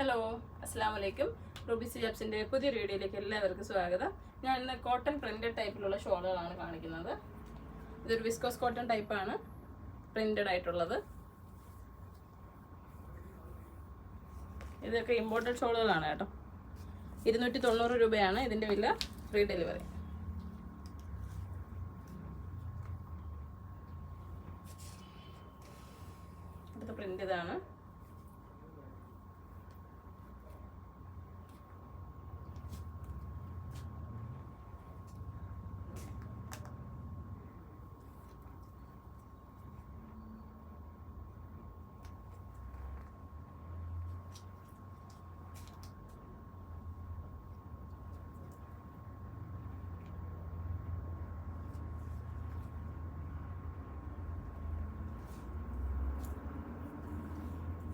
Hello അസ്സാം വലൈക്കും Ruby സിജാബ്സിന്റെ പുതിയ വീഡിയോയിലേക്ക് എല്ലാവർക്കും സ്വാഗതം. ഞാൻ ഇന്ന് കോട്ടൺ പ്രിന്റഡ് ടൈപ്പിലുള്ള ഷോളുകളാണ് കാണിക്കുന്നത്. ഇതൊരു വിസ്കോസ് കോട്ടൺ ടൈപ്പാണ് പ്രിന്റഡ് ആയിട്ടുള്ളത്. ഇതൊക്കെ ഇമ്പോർട്ടഡ് ഷോളുകളാണ് കേട്ടോ. ഇരുന്നൂറ്റി തൊണ്ണൂറ് രൂപയാണ് ഇതിന്റെ വില ഫ്രീ ഡെലിവറി അടുത്ത പ്രിന്റ് ഇതാണ്.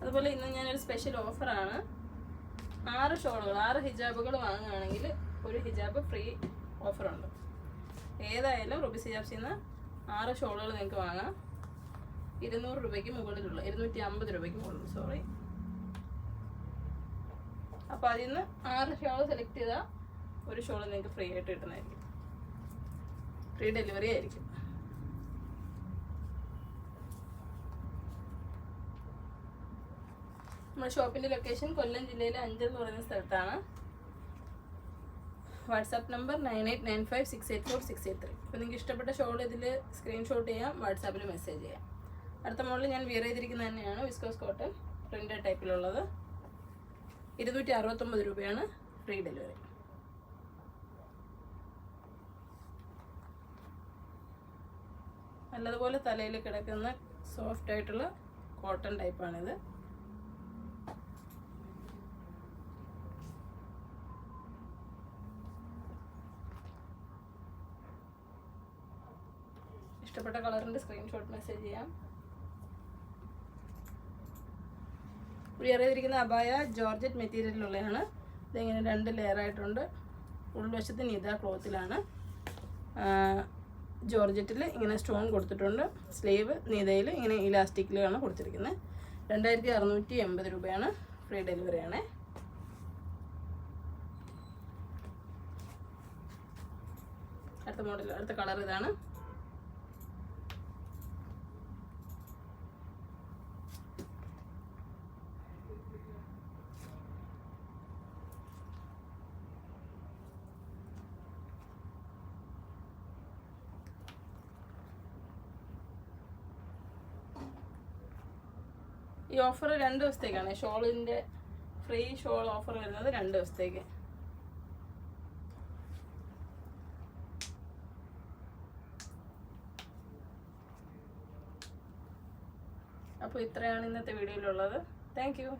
അതുപോലെ ഇന്ന് ഞാനൊരു സ്പെഷ്യൽ ഓഫറാണ് ആറ് ഷോളുകൾ ആറ് ഹിജാബുകൾ വാങ്ങുകയാണെങ്കിൽ ഒരു ഹിജാബ് ഫ്രീ ഓഫറുണ്ട് ഏതായാലും റുബി ഹിജാബ്സിൽ നിന്ന് ആറ് ഷോളുകൾ നിങ്ങൾക്ക് വാങ്ങാം. ഇരുന്നൂറ് രൂപയ്ക്ക് മുകളിലുള്ള ഇരുന്നൂറ്റി അമ്പത് രൂപയ്ക്ക് മുകളിൽ സോറി അപ്പോൾ അതിൽ നിന്ന് ആറ് ഷോൾ സെലക്ട് ചെയ്താൽ ഒരു ഷോൾ നിങ്ങൾക്ക് ഫ്രീ ആയിട്ട് കിട്ടുന്നതായിരിക്കും. ഫ്രീ ഡെലിവറി ആയിരിക്കും. നമ്മുടെ ഷോപ്പിന്റെ ലൊക്കേഷൻ കൊല്ലം ജില്ലയിലെ അഞ്ചൽ എന്ന് പറയുന്ന സ്ഥലത്താണ്. WhatsApp number nine eight nine five six eight four six eight three അപ്പോൾ നിങ്ങൾക്ക് ഇഷ്ടപ്പെട്ട ഷോൾ ഇതിൽ സ്ക്രീൻഷോട്ട് ചെയ്യാം വാട്സാപ്പിൽ മെസ്സേജ് ചെയ്യാം. അടുത്ത മോഡൽ ഞാൻ വിയർ ചെയ്തിരിക്കുന്നത് തന്നെയാണ് വിസ്കോസ് കോട്ടൺ പ്രിന്റഡ് ടൈപ്പിലുള്ളത് ഇരുന്നൂറ്റി അറുപത്തൊമ്പത് രൂപയാണ് ഫ്രീ ഡെലിവറി നല്ലതുപോലെ തലയിൽ കിടക്കുന്ന സോഫ്റ്റ് ആയിട്ടുള്ള കോട്ടൺ ടൈപ്പാണിത് ഇഷ്ടപ്പെട്ട കളറിന്റെ സ്ക്രീൻഷോട്ട് മെസ്സേജ് ചെയ്യാം. വിയർ ചെയ്തിരിക്കുന്ന അബായ ജോർജറ്റ് മെറ്റീരിയലിലുള്ളതാണ് ഇതിങ്ങനെ രണ്ട് ലെയർ ആയിട്ടുണ്ട്. ഉൾവശത്ത് നിത ക്ലോത്തിലാണ്. ജോർജറ്റിൽ ഇങ്ങനെ സ്റ്റോൺ കൊടുത്തിട്ടുണ്ട്. സ്ലീവ് നീതയിൽ ഇങ്ങനെ ഇലാസ്റ്റിക്കിലാണ് കൊടുത്തിരിക്കുന്നത്. രണ്ടായിരത്തി അറുന്നൂറ്റി എൺപത് രൂപയാണ് ഫ്രീ ഡെലിവറി ആണ്. അടുത്ത മോഡൽ അടുത്ത കളർ ഇതാണ്. ഈ ഓഫർ രണ്ട് ദിവസത്തേക്കാണ്. ഷോളിന്റെ ഫ്രീ ഷോൾ ഓഫർ വരുന്നത് രണ്ട് ദിവസത്തേക്ക്. അപ്പോൾ ഇത്രയാണ് ഇന്നത്തെ വീഡിയോയിലുള്ളത് താങ്ക് യു